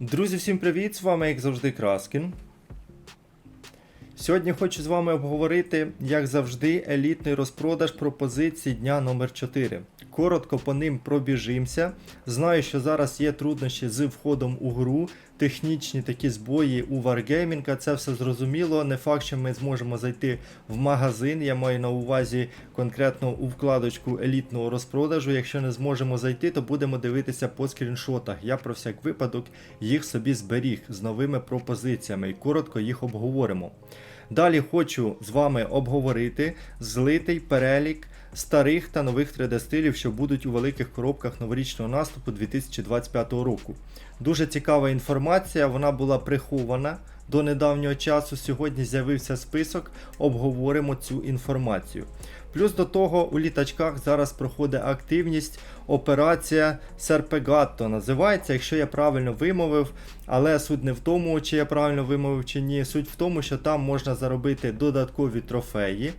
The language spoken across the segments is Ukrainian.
Друзі, всім привіт! З вами, як завжди, Краскін. Сьогодні хочу з вами обговорити, як завжди, елітний розпродаж пропозицій дня номер 4 Коротко по ним пробіжимося. Знаю, що зараз є труднощі з входом у гру, технічні такі збої у Wargaming, це все зрозуміло. Не факт, що ми зможемо зайти в магазин. Я маю на увазі конкретно у вкладочку елітного розпродажу. Якщо не зможемо зайти, то будемо дивитися по скріншотах. Я про всяк випадок їх собі зберіг з новими пропозиціями і коротко їх обговоримо. Далі хочу з вами обговорити злитий перелік старих та нових 3D-стилів, що будуть у великих коробках новорічного наступу 2025 року. Дуже цікава інформація, вона була прихована до недавнього часу. Сьогодні з'явився список, обговоримо цю інформацію. Плюс до того у літачках зараз проходить активність операція Серпегатто називається, якщо я правильно вимовив, але суть не в тому, чи я правильно вимовив чи ні. Суть в тому, що там можна заробити додаткові трофеї.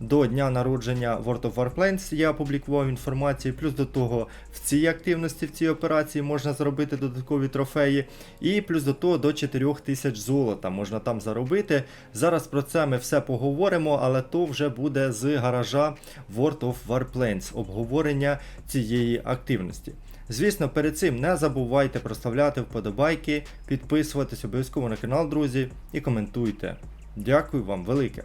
До дня народження World of Warplanes я опублікував інформацію. Плюс до того, в цій активності, в цій операції можна заробити додаткові трофеї. І плюс до того до 4000 золота можна там заробити. Зараз про це ми все поговоримо, але то вже буде з гаража World of Warplanes, обговорення цієї активності. Звісно, перед цим не забувайте проставляти вподобайки, підписуватись обов'язково на канал, друзі, і коментуйте. Дякую вам велике.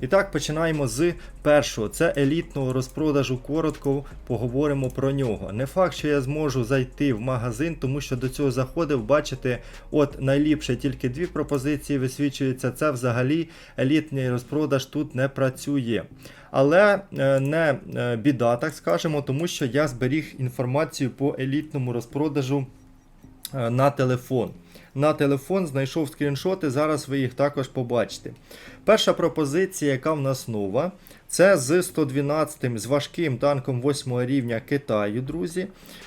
І так, починаємо з першого. Це елітного розпродажу. Коротко поговоримо про нього. Не факт, що я зможу зайти в магазин, тому що до цього заходив. Бачите, от найліпше тільки дві пропозиції висвічуються. Це взагалі елітний розпродаж тут не працює. Але е, не е, біда, так скажемо, тому що я зберіг інформацію по елітному розпродажу е, на телефон. На телефон знайшов скріншоти, зараз ви їх також побачите. Перша пропозиція, яка в нас нова, це з 112 з важким танком 8 рівня Китаю, друзі.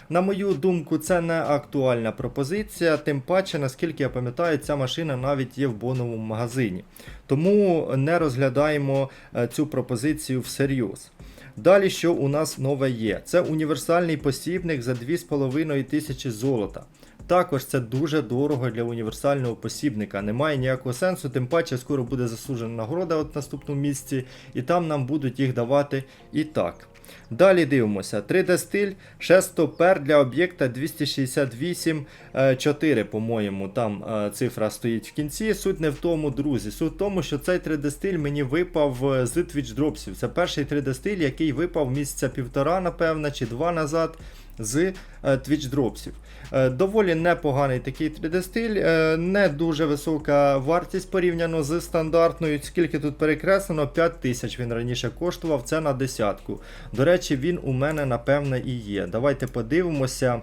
На мою думку, це не актуальна пропозиція, тим паче, наскільки я пам'ятаю, ця машина навіть є в боновому магазині. Тому не розглядаємо е, цю пропозицію всерйоз. Далі, що у нас нове є? Це універсальний посібник за 2,5 тисячі золота. Також це дуже дорого для універсального посібника. Немає ніякого сенсу, тим паче скоро буде заслужена нагорода от в наступному місці, і там нам будуть їх давати і так. Далі дивимося. 3D стиль 6 пер для об'єкта 268 4, по-моєму, там е, цифра стоїть в кінці. Суть не в тому, друзі. Суть в тому, що цей 3D стиль мені випав е, з Twitch Dropsів. Це перший 3D стиль, який випав місяця півтора, напевно, чи два назад з е, Twitch Dropsів. Е, Доволі непоганий такий 3D-стиль, е, не дуже висока вартість порівняно з стандартною. Скільки тут перекреслено, 5 тисяч він раніше коштував, це на десятку. До речі, він у мене напевне і є. Давайте подивимося.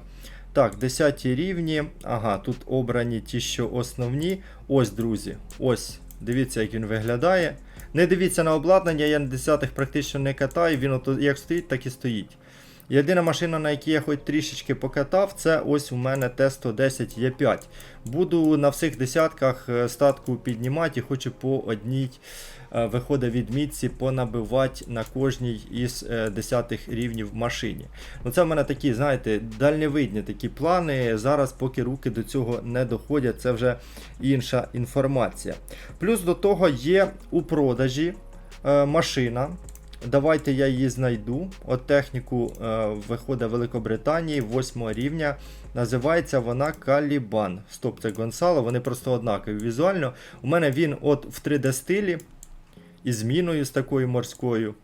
Так, 10 рівні. Ага, тут обрані ті, що основні. Ось, друзі. Ось. Дивіться, як він виглядає. Не дивіться на обладнання, я на 10-х практично не катаю, він от як стоїть, так і стоїть. Єдина машина, на якій я хоч трішечки покатав, це ось у мене Т-110 Е5. Буду на всіх десятках е, статку піднімати і хочу по одній е, виходить відмітці понабивати на кожній із е, десятих рівнів машині. Ну Це в мене такі, знаєте, дальневидні такі плани. Зараз, поки руки до цього не доходять, це вже інша інформація. Плюс до того є у продажі машина. Давайте я її знайду. От техніку е, виходить Великобританії 8 рівня. Називається вона Калібан. Стоп, це Гонсало, вони просто однакові візуально. У мене він от в 3D стилі із зміною з такою морською.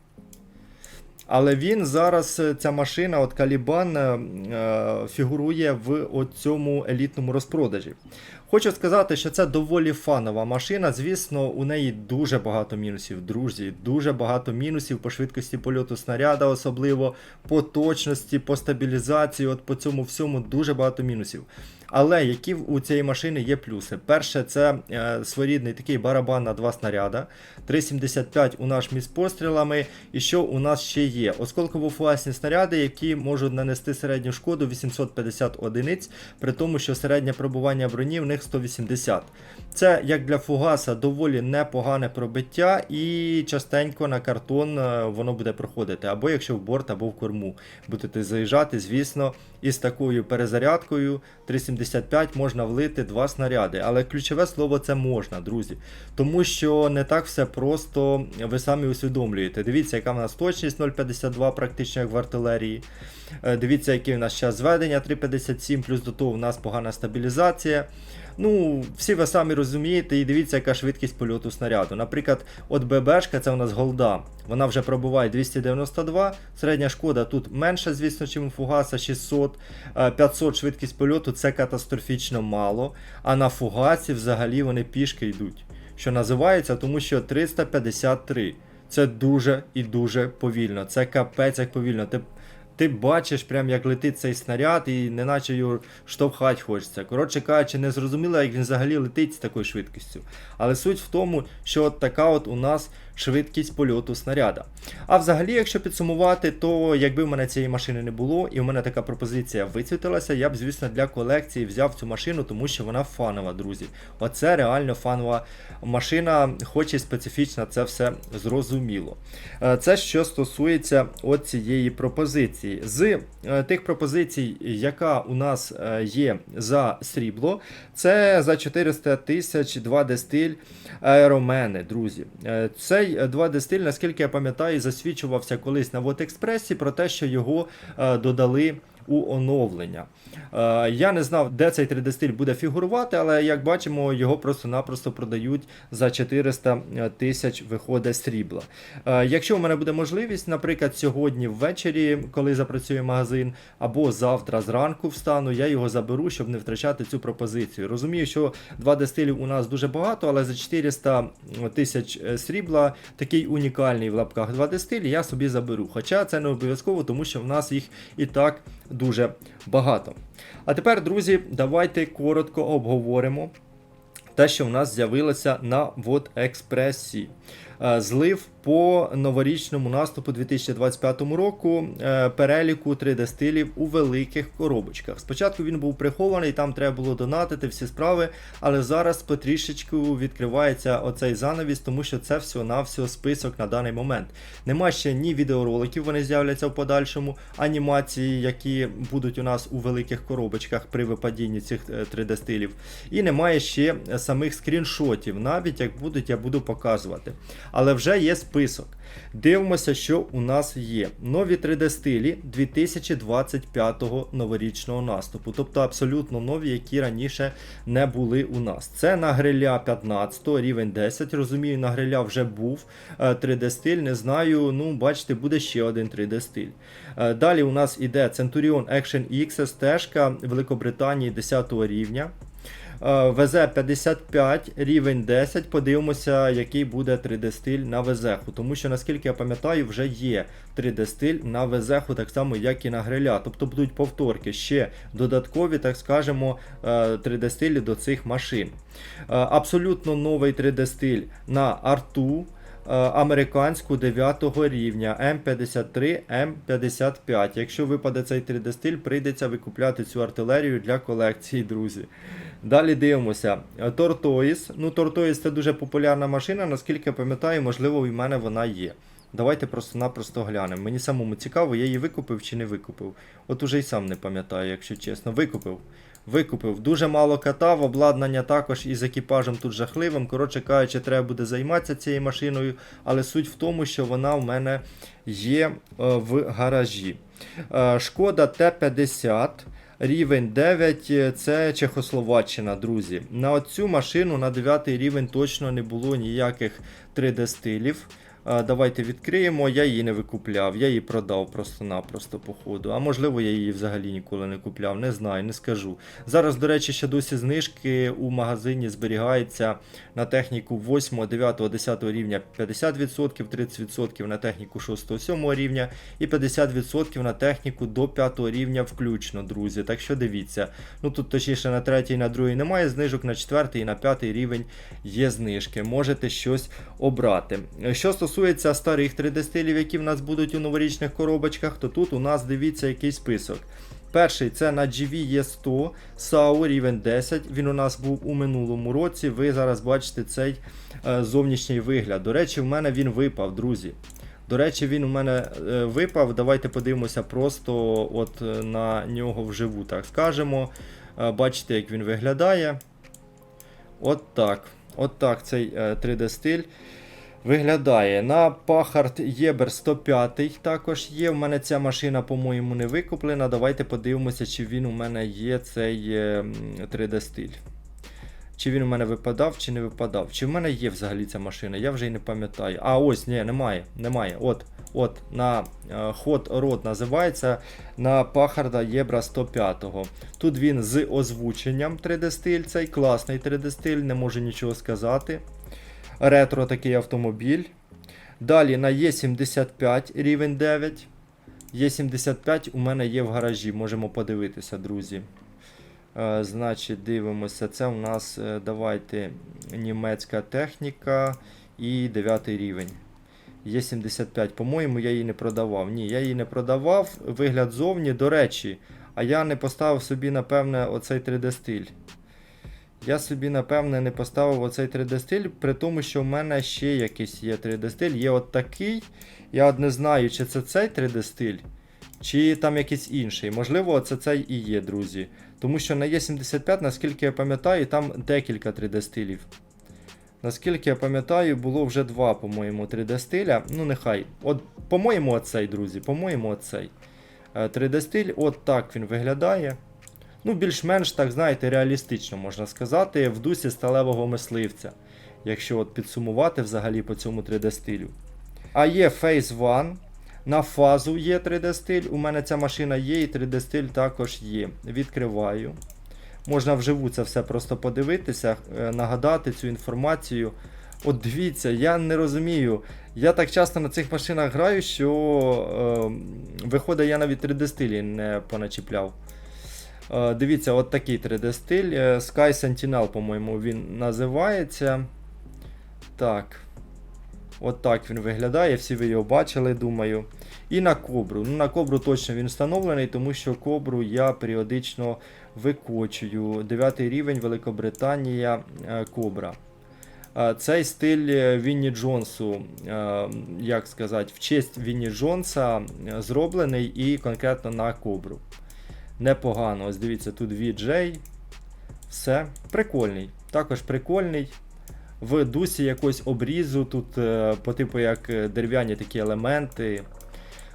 Але він зараз, е, ця машина, от Калібан, е, е, фігурує в цьому елітному розпродажі. Хочу сказати, що це доволі фанова машина. Звісно, у неї дуже багато мінусів, друзі. Дуже багато мінусів по швидкості польоту снаряда, особливо по точності, по стабілізації. От по цьому всьому дуже багато мінусів. Але які у цієї машини є плюси? Перше, це е, своєрідний такий барабан на два снаряда. 3,75 у нас між пострілами. І що у нас ще є? Осколково-фугасні снаряди, які можуть нанести середню шкоду 850 одиниць, при тому, що середнє пробування броні в них 180. Це як для фугаса доволі непогане пробиття, і частенько на картон е, воно буде проходити. Або якщо в борт, або в корму. Будете заїжджати, звісно, із такою перезарядкою 3,75 75 можна влити два снаряди. Але ключове слово це можна, друзі. Тому що не так все просто, ви самі усвідомлюєте. Дивіться, яка в нас точність 0,52, практично як в артилерії. Е, Дивіться, який в нас час зведення 3,57, плюс до того в нас погана стабілізація. Ну, всі ви самі розумієте, і дивіться, яка швидкість польоту снаряду. Наприклад, от ББшка, це у нас голда. Вона вже пробуває 292. Середня шкода тут менша, звісно, чим у фугаса 600. Е, 500 швидкість польоту це катастрофічно мало. А на фугасі взагалі вони пішки йдуть. Що називається, тому що 353. Це дуже і дуже повільно. Це капець як повільно. Ти, ти бачиш, прям як летить цей снаряд, і неначе його штовхати хочеться. Коротше кажучи, не зрозуміло, як він взагалі летить з такою швидкістю. Але суть в тому, що от така от у нас швидкість польоту снаряда. А взагалі, якщо підсумувати, то якби в мене цієї машини не було, і в мене така пропозиція висвітилася, я б, звісно, для колекції взяв цю машину, тому що вона фанова, друзі. Оце реально фанова машина, хоч і специфічна, це все зрозуміло. Е, Це що стосується цієї пропозиції. З е, тих пропозицій, яка у нас е, є за срібло, це за 400 тисяч 2D стиль аеромени, друзі. Е, Цей 2D стиль, наскільки я пам'ятаю, засвідчувався колись на Вотекспресі про те, що його е, додали. У оновлення. Е, я не знав, де цей 3D стиль буде фігурувати, але як бачимо, його просто-напросто продають за 400 тисяч виходить срібла. Е, якщо в мене буде можливість, наприклад, сьогодні ввечері, коли запрацює магазин, або завтра зранку встану, я його заберу, щоб не втрачати цю пропозицію. Розумію, що 2D стилів у нас дуже багато, але за 400 тисяч е, срібла такий унікальний в лапках 2D стиль я собі заберу. Хоча це не обов'язково, тому що в нас їх і так дуже багато. А тепер, друзі, давайте коротко обговоримо те, що в нас з'явилося на WordExpress. Е, Злив по новорічному наступу 2025 року е, переліку 3D стилів у великих коробочках. Спочатку він був прихований, там треба було донатити всі справи, але зараз потрішечку відкривається оцей занавіс, тому що це всього-навсього список на даний момент. Нема ще ні відеороликів, вони з'являться в подальшому, анімації, які будуть у нас у великих коробочках при випадінні цих е, 3D стилів. І немає ще е, самих скріншотів, навіть як будуть, я буду показувати. Але вже є список. Дивимося, що у нас є. Нові 3D стилі 2025 новорічного наступу. Тобто абсолютно нові, які раніше не були у нас. Це на гриля 15, рівень 10. Розумію, на гриля вже був е, 3D стиль. Не знаю, ну, бачите, буде ще один 3D стиль. Е, Далі у нас іде Centurion Action X, стежка Великобританії 10 рівня. Е, ВЗ-55, рівень 10. Подивимося, який буде 3D-стиль на ВЗ-ху. Тому що, наскільки я пам'ятаю, вже є 3D-стиль на ВЗ-ху, так само, як і на гриля. Тобто будуть повторки ще додаткові, так скажемо, е, 3D-стилі до цих машин. Е, Абсолютно новий 3D-стиль на арту. е, Американську 9 рівня М53, М55. Якщо випаде цей 3D стиль, прийдеться викупляти цю артилерію для колекції, друзі. Далі дивимося. Tortoise. Ну, Tortoise це дуже популярна машина, наскільки я пам'ятаю, можливо, і в мене вона є. Давайте просто-напросто глянемо. Мені самому цікаво, я її викупив чи не викупив. От уже й сам не пам'ятаю, якщо чесно. Викупив. Викупив. Дуже мало катав, обладнання також із екіпажем тут жахливим. Коротше кажучи, треба буде займатися цією машиною, але суть в тому, що вона в мене є е, в гаражі. Е, Шкода Т-50. Рівень 9 е, це Чехословаччина, друзі. На цю машину на 9 рівень точно не було ніяких 3D стилів. А, Давайте відкриємо. Я її не викупляв, я її продав просто-напросто по ходу. А можливо, я її взагалі ніколи не купляв, не знаю, не скажу. Зараз, до речі, ще досі знижки у магазині зберігаються на техніку 8, 9, 10 рівня 50%, 30% на техніку 6, 7 рівня і 50% на техніку до 5 рівня включно, друзі. Так що дивіться. Ну тут точніше на 3 і на 2 немає знижок, на 4 і на 5 рівень є знижки. Можете щось обрати. Що стосується старих 3D стилів, які в нас будуть у новорічних коробочках, то тут у нас дивіться який список. Перший це на GV E100 SAU рівень 10. Він у нас був у минулому році. Ви зараз бачите цей е, зовнішній вигляд. До речі, в мене він випав, друзі. До речі, він у мене е, випав. Давайте подивимося просто от е, на нього вживу, так скажемо. Бачите, як він виглядає. От так. От так цей е, 3D стиль виглядає. На Пахард Єбер 105 також є. У мене ця машина, по-моєму, не викуплена. Давайте подивимося, чи він у мене є цей е, 3D стиль. Чи він у мене випадав, чи не випадав. Чи в мене є взагалі ця машина? Я вже і не пам'ятаю. А, ось, ні, немає. Немає. От, от, на е, Hot Rod називається на Пахарда Єбра 105. Тут він з озвученням 3D стиль, цей класний 3D стиль, не можу нічого сказати. Ретро такий автомобіль. Далі на Е75 рівень 9. Е75 у мене є в гаражі, можемо подивитися, друзі. Е, значить, дивимося. Це у нас, е, давайте, німецька техніка і 9 рівень. Є75. По-моєму, я її не продавав. Ні, я її не продавав. Вигляд зовні, до речі, а я не поставив собі, напевне, оцей 3D стиль. Я собі, напевне, не поставив оцей 3D стиль, при тому, що в мене ще якийсь є 3D стиль. Є от такий. Я от не знаю, чи це цей 3D стиль, чи там якийсь інший. Можливо, це цей і є, друзі. Тому що на Е75, наскільки я пам'ятаю, там декілька 3D стилів. Наскільки я пам'ятаю, було вже два, по-моєму, 3D стиля. Ну, нехай. От, по-моєму, оцей, друзі, по-моєму, оцей. Е, 3D стиль, от так він виглядає. Ну, більш-менш, так, знаєте, реалістично можна сказати, в дусі сталевого мисливця. Якщо от підсумувати взагалі по цьому 3D стилю. А є Phase One. На фазу є 3D стиль. У мене ця машина є, і 3D стиль також є. Відкриваю. Можна вживу це все просто подивитися, е, нагадати цю інформацію. От дивіться, я не розумію. Я так часто на цих машинах граю, що е, виходить, я навіть 3D стилі не поначіпляв. Е, дивіться, от такий 3D стиль. е, Sky Sentinel, по-моєму, він називається. Так. От так він виглядає, всі ви його бачили, думаю. І на кобру. Ну, на кобру точно він встановлений, тому що кобру я періодично викочую. 9 рівень Великобританія е, Кобра. Цей стиль Вінні Джонсу, як сказати, в честь Вінні Джонса зроблений і конкретно на кобру. Непогано. Ось дивіться, тут VJ. Все. Прикольний. Також прикольний. В дусі якогось обрізу, тут е, по типу як е, дерев'яні такі елементи.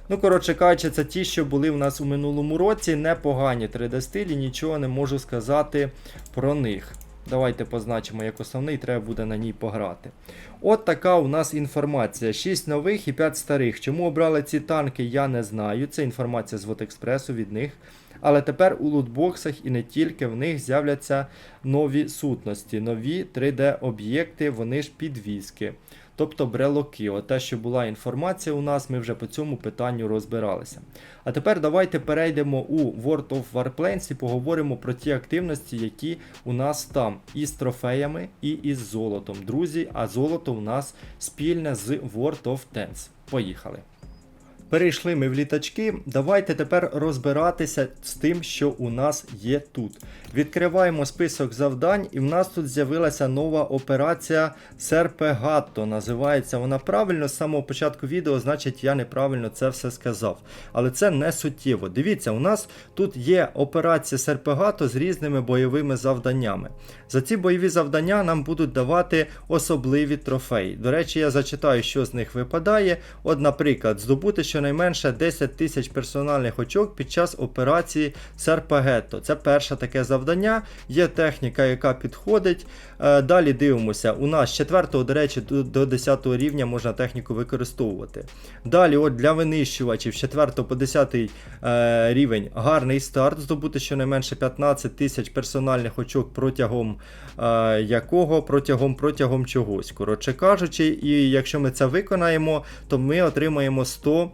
Ну, коротше кажучи, це ті, що були в нас у минулому році. Непогані 3D стилі, нічого не можу сказати про них. Давайте позначимо як основний, треба буде на ній пограти. От така у нас інформація. 6 нових і 5 старих. Чому обрали ці танки, я не знаю. Це інформація з Вотекспресу від них. Але тепер у лутбоксах і не тільки в них з'являться нові сутності, нові 3D-об'єкти, вони ж підвіски. Тобто брелоки. От те, що була інформація у нас, ми вже по цьому питанню розбиралися. А тепер давайте перейдемо у World of Warplanes і поговоримо про ті активності, які у нас там із трофеями і із золотом. Друзі, а золото у нас спільне з World of Tanks. Поїхали. Перейшли ми в літачки. Давайте тепер розбиратися з тим, що у нас є тут. Відкриваємо список завдань, і в нас тут з'явилася нова операція Серпегатто. Називається вона правильно. З самого початку відео, значить, я неправильно це все сказав. Але це не суттєво. Дивіться, у нас тут є операція Серпегато з різними бойовими завданнями. За ці бойові завдання нам будуть давати особливі трофеї. До речі, я зачитаю, що з них випадає. От, наприклад, здобути щонайменше 10 тисяч персональних очок під час операції Серпагетто. Це перше таке завдання. Є техніка, яка підходить. Е, Далі дивимося. У нас з 4, до речі, до- до 10 рівня можна техніку використовувати. Далі, от для винищувачів з 4 по 10 е, рівень гарний старт. Здобути щонайменше 15 тисяч персональних очок протягом е, якого протягом протягом чогось. Коротше кажучи, і якщо ми це виконаємо, то ми отримаємо 100 е,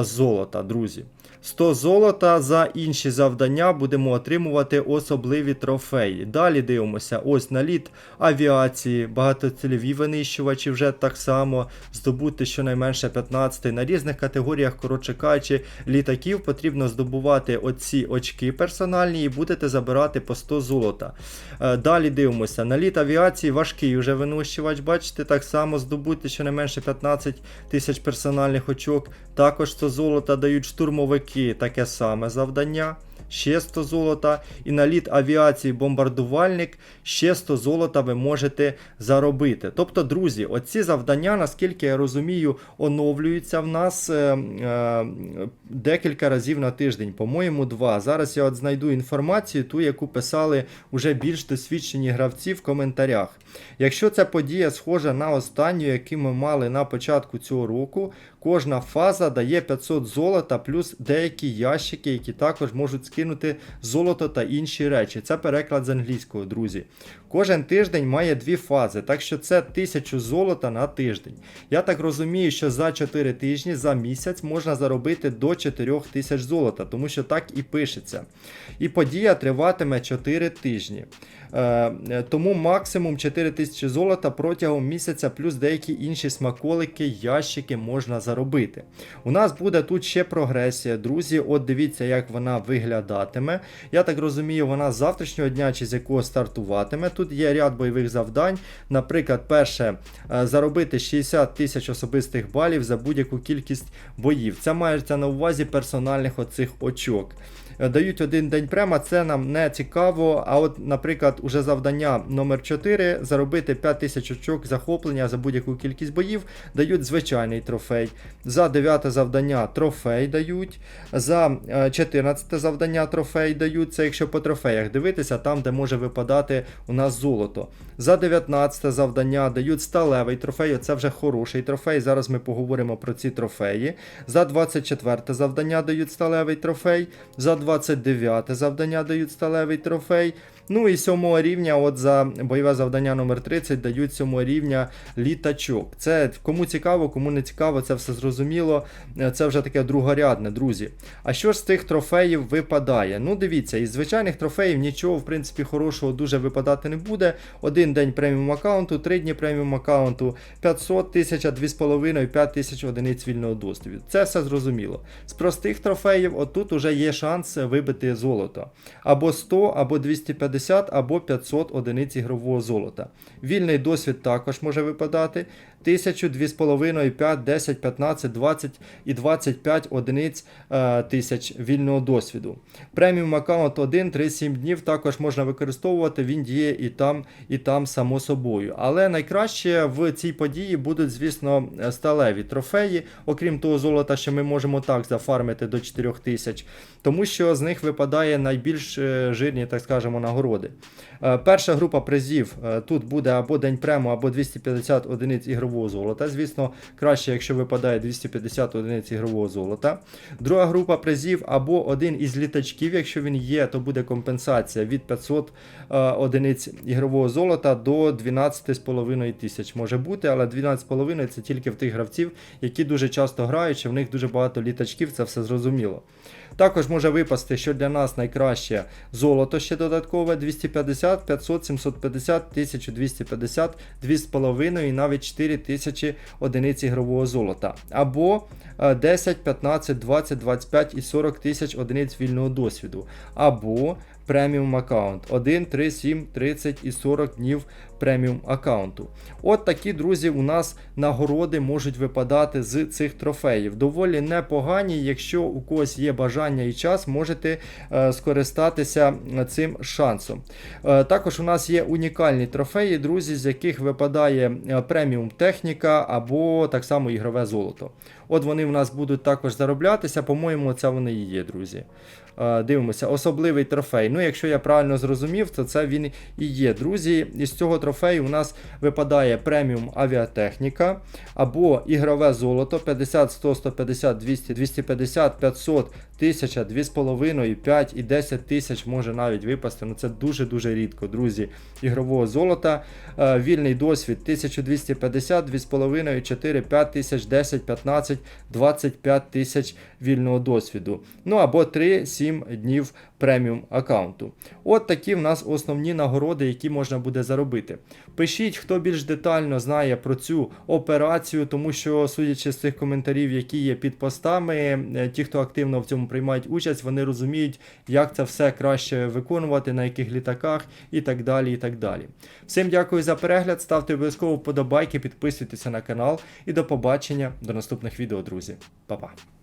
золота, друзі. 100 золота за інші завдання будемо отримувати особливі трофеї. Далі дивимося, ось наліт авіації, багатоцільові винищувачі вже так само, здобути щонайменше 15 на різних категоріях, коротше кажучи, літаків потрібно здобувати оці очки персональні і будете забирати по 100 золота. Е, Далі дивимося, наліт авіації важкий вже винищувач, бачите, так само здобути щонайменше 15 тисяч персональних очок. Також 100 золота дають штурмовики, таке саме завдання. ще 100 золота. І на літ авіації бомбардувальник ще 100 золота ви можете заробити. Тобто, друзі, оці завдання, наскільки я розумію, оновлюються в нас е, е, декілька разів на тиждень, по-моєму, два. Зараз я от знайду інформацію, ту, яку писали вже більш досвідчені гравці в коментарях. Якщо ця подія схожа на останню, яку ми мали на початку цього року, кожна фаза дає 500 золота, плюс деякі ящики, які також можуть скинути золото та інші речі. Це переклад з англійського, друзі. Кожен тиждень має дві фази, так що це 1000 золота на тиждень. Я так розумію, що за 4 тижні, за місяць можна заробити до 4000 золота, тому що так і пишеться. І подія триватиме 4 тижні. Е, тому максимум 4000 золота протягом місяця, плюс деякі інші смаколики, ящики можна заробити. У нас буде тут ще прогресія, друзі. От дивіться, як вона виглядатиме. Я так розумію, вона з завтрашнього дня чи з якого стартуватиме. Тут є ряд бойових завдань. Наприклад, перше е, заробити 60 тисяч особистих балів за будь-яку кількість боїв. Це мається на увазі персональних оцих очок. Е, Дають один день према, це нам не цікаво. А от, наприклад, уже завдання номер 4 заробити 5000 очок захоплення за будь-яку кількість боїв, дають звичайний трофей. За 9 завдання трофей дають. За е, 14 завдання трофей дають. Це якщо по трофеях дивитися, там, де може випадати у нас золото. За 19 завдання дають сталевий трофей. Це вже хороший трофей. Зараз ми поговоримо про ці трофеї. За 24 завдання дають сталевий трофей. За 29 завдання дають сталевий трофей. Ну і 7 рівня, от за бойове завдання номер 30 дають 7 рівня літачок. Це кому цікаво, кому не цікаво, це все зрозуміло. Е, Це вже таке другорядне, друзі. А що ж з тих трофеїв випадає? Ну, дивіться, із звичайних трофеїв нічого, в принципі, хорошого дуже випадати не буде. Один день преміум аккаунту, три дні преміум аккаунту, 500 1000, 2,5, 5 тисяч одиниць вільного досвіду. Це все зрозуміло. З простих трофеїв, отут уже є шанс вибити золото. Або 100, або 250, або 500 одиниць ігрового золота. Вільний досвід також може випадати. 1000, 2,5, 5, 10, 15, 20 і 25 одиниць е, тисяч вільного досвіду. Преміум аккаунт 1, 3, 7 днів також можна використовувати, він діє і там, і там само собою. Але найкраще в цій події будуть, звісно, сталеві трофеї, окрім того золота, що ми можемо так зафармити до 4000, тому що з них випадає найбільш е, жирні, так скажемо, нагороди. Е, Перша група призів е, тут буде або день прему, або 250 одиниць ігрового золота. Звісно, краще, якщо випадає 250 одиниць ігрового золота. Друга група призів або один із літачків, якщо він є, то буде компенсація від 500 е, одиниць ігрового золота до 12,5 тисяч може бути, але 12,5 це тільки в тих гравців, які дуже часто грають, що в них дуже багато літачків, це все зрозуміло. Також може випасти, що для нас найкраще золото ще додаткове 250, 500, 750, 1250, 2,5 і навіть 4000 одиниць ігрового золота. Або е, 10, 15, 20, 25 і 40 тисяч одиниць вільного досвіду. Або преміум аккаунт 1, 3, 7, 30 і 40 днів преміум аккаунту. От такі, друзі, у нас нагороди можуть випадати з цих трофеїв. Доволі непогані, якщо у когось є бажання і час, можете е, скористатися цим шансом. Е, також у нас є унікальні трофеї, друзі, з яких випадає е, преміум техніка або так само ігрове золото. От вони в нас будуть також зароблятися, по-моєму, це вони і є, друзі. Дивимося, особливий трофей. Ну, якщо я правильно зрозумів, то це він і є. Друзі, із цього трофею у нас випадає преміум авіатехніка або ігрове золото 50, 100, 150, 200, 250, 500, 1000, 2,5, 5 і 10 тисяч може навіть випасти. Ну це дуже-дуже рідко, друзі. Ігрового золота. Е, Вільний досвід 1250, 2,5, 4, 5 тисяч, 10, 15, 25 тисяч вільного досвіду. Ну або 3-7 днів преміум аккаунту. От такі в нас основні нагороди, які можна буде заробити. Пишіть, хто більш детально знає про цю операцію, тому що, судячи з цих коментарів, які є під постами, е, ті, хто активно в цьому приймають участь, вони розуміють, як це все краще виконувати, на яких літаках і так далі. і так далі. Всім дякую за перегляд, ставте обов'язково вподобайки, підписуйтеся на канал і до побачення до наступних відео, друзі. Па-па.